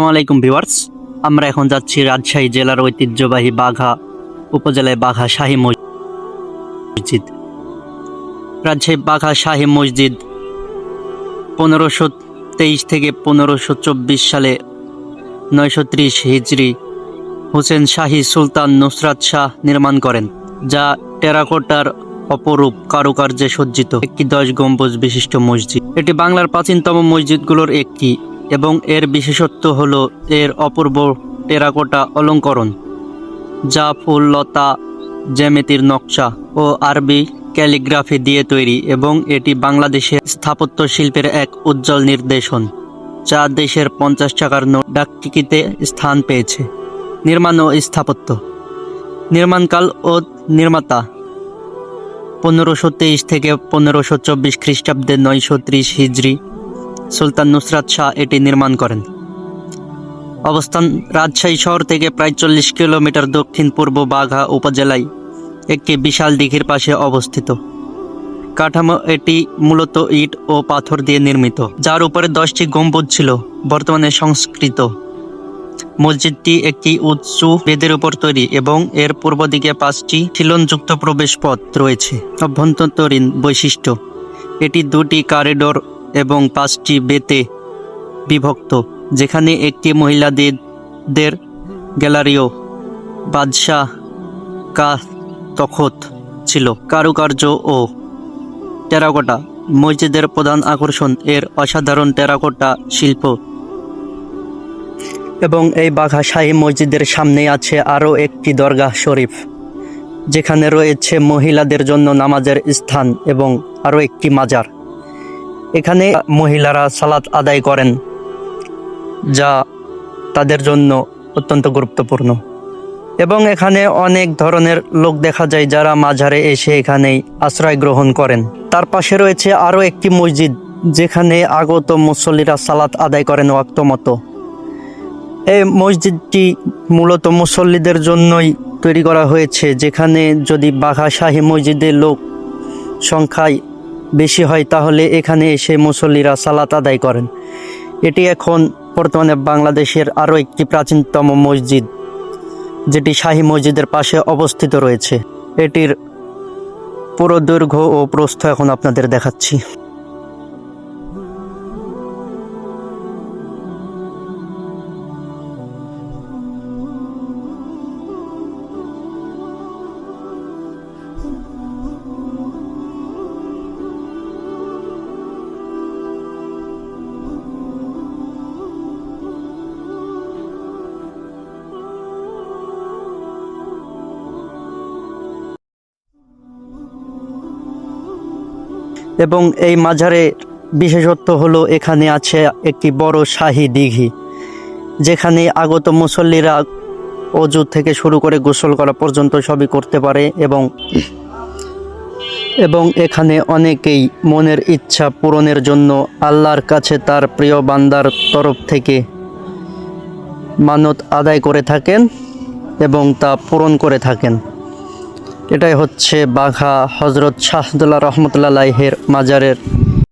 আসসালামু আলাইকুম ভিউয়ার্স। আমরা এখন যাচ্ছি রাজশাহী জেলার ঐতিহ্যবাহী বাঘা উপজেলায় বাঘা শাহী মসজিদ। রাজশাহী বাঘা শাহী মসজিদ পনেরোশো তেইশ থেকে পনেরোশো চব্বিশ সালে নয়শো ত্রিশ হিজড়ি হোসেন শাহী সুলতান নুসরাত শাহ নির্মাণ করেন, যা টেরাকোটার অপরূপ কারুকার্যে সজ্জিত একটি দশ গম্বুজ বিশিষ্ট মসজিদ। এটি বাংলার প্রাচীনতম মসজিদগুলোর একটি এবং এর বিশেষত্ব হল এর অপূর্ব টেরাকোটা অলঙ্করণ, যা ফুল, লতা, জ্যামিতির নকশা ও আরবি ক্যালিগ্রাফি দিয়ে তৈরি এবং এটি বাংলাদেশের স্থাপত্য শিল্পের এক উজ্জ্বল নির্দেশন যা দেশের পঞ্চাশ টাকার নোট ডাকটিকিতে স্থান পেয়েছে। নির্মাণ ও স্থাপত্য নির্মাণকাল ও নির্মাতা পনেরোশো তেইশ থেকে পনেরোশো চব্বিশ খ্রিস্টাব্দে নয়শো ত্রিশ হিজড়ি সুলতান নুসরাত শাহ এটি নির্মাণ করেন। অবস্থান রাজশাহী শহর থেকে প্রায় চল্লিশ কিলোমিটার দক্ষিণ পূর্ব বাঘা উপজেলায় একটি বিশাল দিঘির পাশে অবস্থিত। কাঠামো এটি মূলত ইট ও পাথর দিয়ে নির্মিত, যার উপরে দশটি গম্বুজ ছিল, বর্তমানে সংস্কৃত। মসজিদটি একটি উঁচু বেদের উপর তৈরি এবং এর পূর্ব দিকে পাঁচটি খিলনযুক্ত প্রবেশ পথ রয়েছে। অভ্যন্তরীণ বৈশিষ্ট্য, এটি দুটি করিডোর এবং পাঁচটি বেতে বিভক্ত, যেখানে একটি মহিলাদের গ্যালারিও বাদশাহ কা তখত ছিল। কারুকার্য ও টেরাকোটা মসজিদের প্রধান আকর্ষণ। এর অসাধারণ টেরাকোটা শিল্প। এবং এই বাঘা শাহী মসজিদের সামনে আছে আরও একটি দরগাহ শরীফ, যেখানে রয়েছে মহিলাদের জন্য নামাজের স্থান এবং আরও একটি মাজার। এখানে মহিলারা সালাত আদায় করেন, যা তাদের জন্য অত্যন্ত গুরুত্বপূর্ণ। এবং এখানে অনেক ধরনের লোক দেখা যায় যারা মাঝারে এসে এখানেই আশ্রয় গ্রহণ করেন। তার পাশে রয়েছে আরও একটি মসজিদ, যেখানে আগত মুসল্লিরা সালাত আদায় করেন ওয়াক্ত মতো। এই মসজিদটি মূলত মুসল্লিদের জন্যই তৈরি করা হয়েছে, যেখানে যদি বাঘা শাহী মসজিদের লোক সংখ্যায় বেশি হয়, তাহলে এখানে এসে মুসল্লিরা সালাত আদায় করেন। এটি এখন বর্তমানে বাংলাদেশের আরও একটি প্রাচীনতম মসজিদ, যেটি শাহী মসজিদের পাশে অবস্থিত রয়েছে। এটির পুরো দৈর্ঘ্য ও প্রস্থ এখন আপনাদের দেখাচ্ছি। এবং এই মাজারে বিশেষত্ব হলো এখানে আছে একটি বড় শাহী দিঘি, যেখানে আগত মুসল্লিরা অজু থেকে শুরু করে গোসল করা পর্যন্ত সবই করতে পারে এবং এবং এখানে অনেকেই মনের ইচ্ছা পূরণের জন্য আল্লাহর কাছে তার প্রিয় বান্দার তরফ থেকে মানত আদায় করে থাকেন এবং তা পূরণ করে থাকেন। এটাই হচ্ছে বাঘা হজরত শাহদুল্লাহ রহমতুল্লাহের মাজারের